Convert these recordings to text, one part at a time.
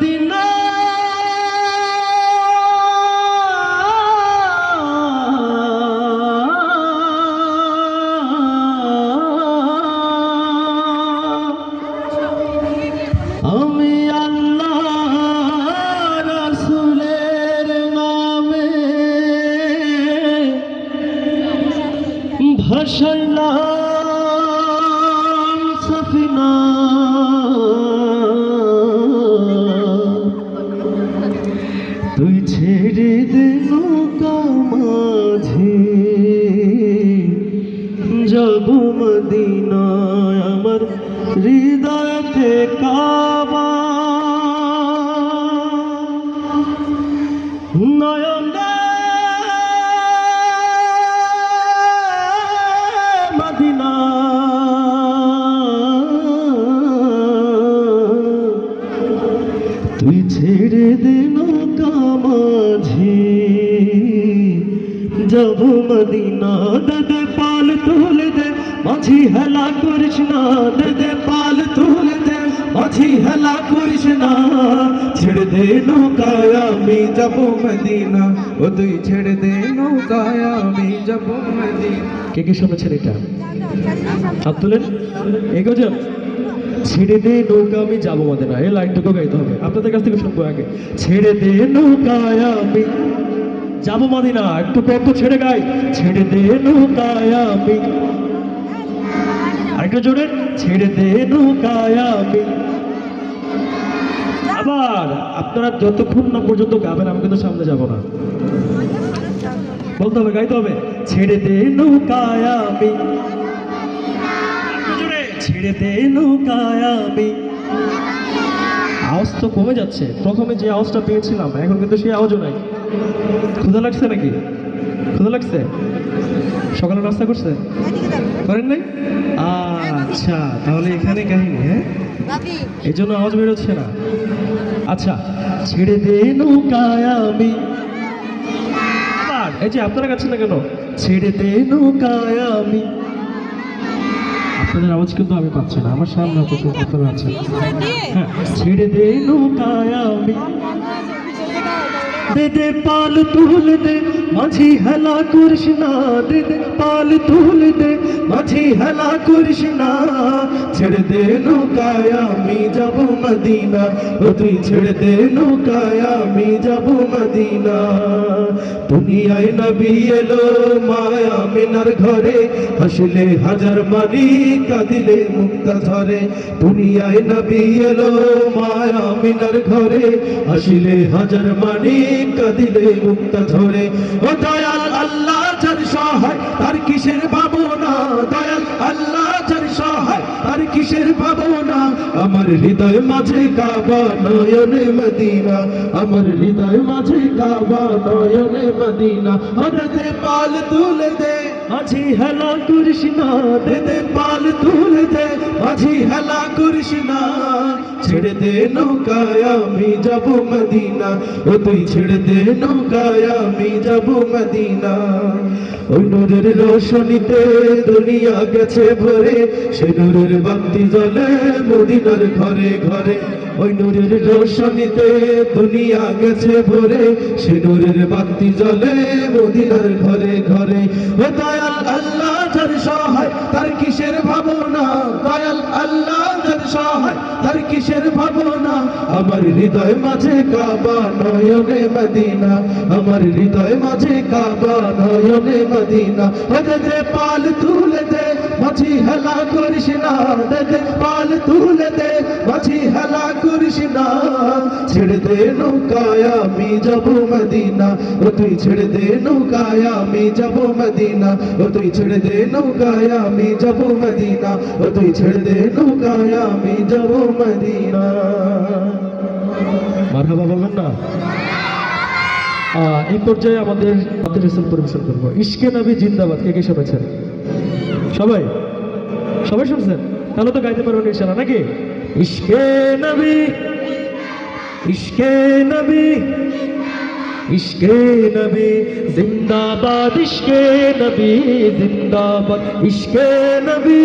Medina আমি আল্লাহ রাসূলের নামে ভাসাইলাম সফিনা যাব মদিনায় আমার হৃদয়তে কাবা। নয়নে মদিনা। তুই ছেড়ে দে নৌকা মাঝি, যাব মদিনা দে দে পাল তুলে দে মাঝি হেলা না দে পাল তুলে দে মাঝি হেলা না ছেড়ে দে নৌকায় আমি যাব মদিনা। ও তুই ছেড়ে দে নৌকায় আমি যাব মদিনা। কে কে শুনেছেন এটা? হাত তুলেন এগোছেন ছেড়ে দে নৌকা, আমি যাব মদিনা। এই লাইনটুকু গাইতে হবে। আপনাদের কাছ থেকে শুনব আগে। ছেড়ে দে নৌকায় আমি যাব মদিনা, একটু কত ছেড়ে গাই। ছেড়ে দে নৌকায় আমি। আরেকটু জোরে, ছেড়ে দে নৌকায় আমি। আবার, আপনারা যতক্ষণ না পর্যন্ত গাবেন, আমি কিন্তু সামনে যাব না। বলতে হবে, গাইতে হবে। ছেড়ে দে নৌকায় আমি। ছেড়ে দে নৌকায় আমি। আওয়াজ তো কমে যাচ্ছে। প্রথমে যে আওয়াজটা পেয়েছিলাম, এখন কিন্তু সেই আওয়াজও নাই। ক্ষুধা লাগছে নাকি? ক্ষুধা লাগছে? সকালে নাস্তা করছে? করেন নাই? আচ্ছা তাহলে এখানে কাহিনী হ্যাঁ? এই জন্য আওয়াজ বেরোচ্ছে না। আচ্ছা ছেড়ে দে নৌকায় আমি। এই যে আপনারা গাচ্ছেন না কেন? ছেড়ে দে নৌকায় আমি। আপনাদের আওয়াজ কিন্তু আমি পাচ্ছি না আমার সামনে আপনারা আছেন হ্যাঁ ছেড়ে দে নৌকায় আমি। দে দে পাল তুল দে, মাঝি হেলা করিস না দে দে পাল তুল দে, মাঝি হেলা না। ছেড়ে দে নৌকায় আমি যাব মদিনা, ও তুই ছেড়ে দে নৌকায় আমি যাব মদিনা। দুনিয়ায় নবী এলো মায়া মিনার ঘরে, হাসলে হাজার মানি কাঁদিলে মুক্তা ঝরে। দুনিয়ায় নবী এলো মায়া মিনার ঘরে, হাসিলে হাজার মানি কাঁদিলে মুক্তা ঝরে ও দয়াল আল্লাহ যার সহায় তার কিসের ভাবনা দয়াল আল্লাহ যার সহায় তার কিসের ভাবনা আমার হৃদয় মাঝে কাবা নয়নে মদিনা। আমার হৃদয় মাঝে কাবা নয়নে মদিনা। হরদে পাল তুলে দে। মাঝি হেলা না। দে দে পাল তুলে দে। মাঝি হেলা না। ছেড়ে দে নৌকায়, আমি যাব মদিনা। ও তুই ছেড়ে দে নৌকায়, আমি যাব মদিনা। ওই নূরের রোশনীতে দুনিয়া গেছে ভরে, সে নূরের বাতি জ্বলে মদিনার ঘরে ঘরে। ওই নূরের রোশনীতে দুনিয়া গেছে ভরে, সে নূরের বাতি জ্বলে মদিনার ঘরে ঘরে। ও দয়াল আল্লাহ, যার সহায়, তার কিসের ভাবনা? দয়াল আল্লাহ যার সহায়, তার কিসের ভাবনা? আমার হৃদয় মাঝে কাবা নয়নে মদিনা। আমার হৃদয় মাঝে কাবা নয়নে মদিনা। হতে দে পাল তুলে দে মাঝি হেলা করিস না। দে দে পাল তুলে দে মাঝি হেলা করিস না। ছেড়ে দে নৌকায় আমি যাব মদিনা। ও তুই ছেড়ে দে নৌকায় আমি যাব মদিনা। ও তুই ছেড়ে দে নৌকায় আমি যাব মদিনা। ও তুই ছেড়ে দে নৌকায় আমি যাব মারহাবা বলবেন না? এই পর্যায়ে আমাদের আমাদের পরিবেশন করব। ইশকে নবী জিন্দাবাদ। কে কে শুনেছেন? সবাই? সবাই শুনছেন? তাহলে তো গাইতে পারবেন ইনশাল্লাহ নাকি? ইশকে নবী ইশকে নবী ইশকে নবী, জিন্দাবাদ, ইশকে নবী, জিন্দাবাদ, ইশকে নবী।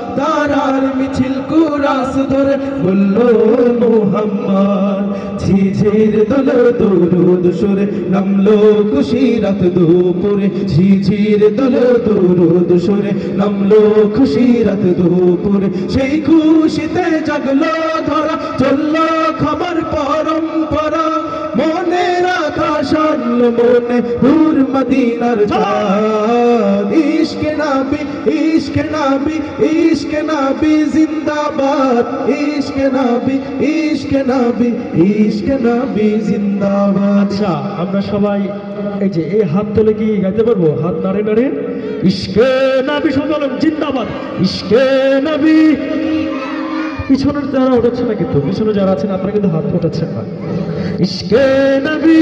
কোরাস ধরে বলল, মোহাম্মদ, ঝিঝির দোল দরুদ সুরে নামলো খুশি রাত দুপুরে। ঝিঝির দোল দরুদ সুরে নামলো খুশি রাত দুপুরে। সেই খুশিতে জাগলো ধরা, চলল খবর পরম্পরা। আনলো মনে দূর মদিনার ইশকে নাবি ইশকে নাবি ইশকে নাবি জিন্দাবাদ। ইশকে নাবি ইশকে নাবি ইশকে নাবি জিন্দাবাদ। আচ্ছা আমরা সবাই এই যে এই হাত তুলে কি গাইতে পারব? হাত নাড়ে নাড়ে। ইশকে নবী সকলম জিন্দাবাদ। ইশকে নবী। পিছনের যারা ওঠাচ্ছে না কিন্তু পিছনে যারা আছেন আপনারা কিন্তু হাত ওঠাচ্ছেন না। ইশকে নবী।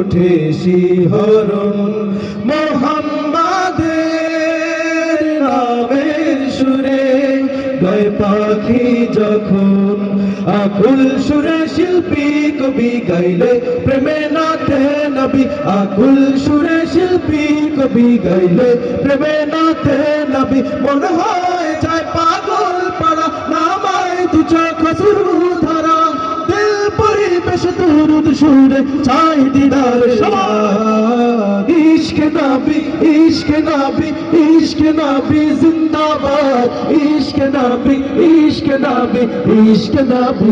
উঠে শিহরণ। মোহাম্মদের নামের সুরে গায় পাখি যখন আকুল সুরে শিল্পী কবি গাইলে প্রেমে নাথে নবী। আকুল সুরে শিল্পী কবি গাইলে প্রেমে নাথে নবী। মন হয় যায় পাগল পাড়া, নামায় দু চোখ পরিবেশ দুরুদ সুরে চাই দিদার ইশকে নাবি ইশকে নাবি ইশকে নাবি, জিন্দাবাদ। ইশকে নাবি ইশকে নাবি ইশকে নাবি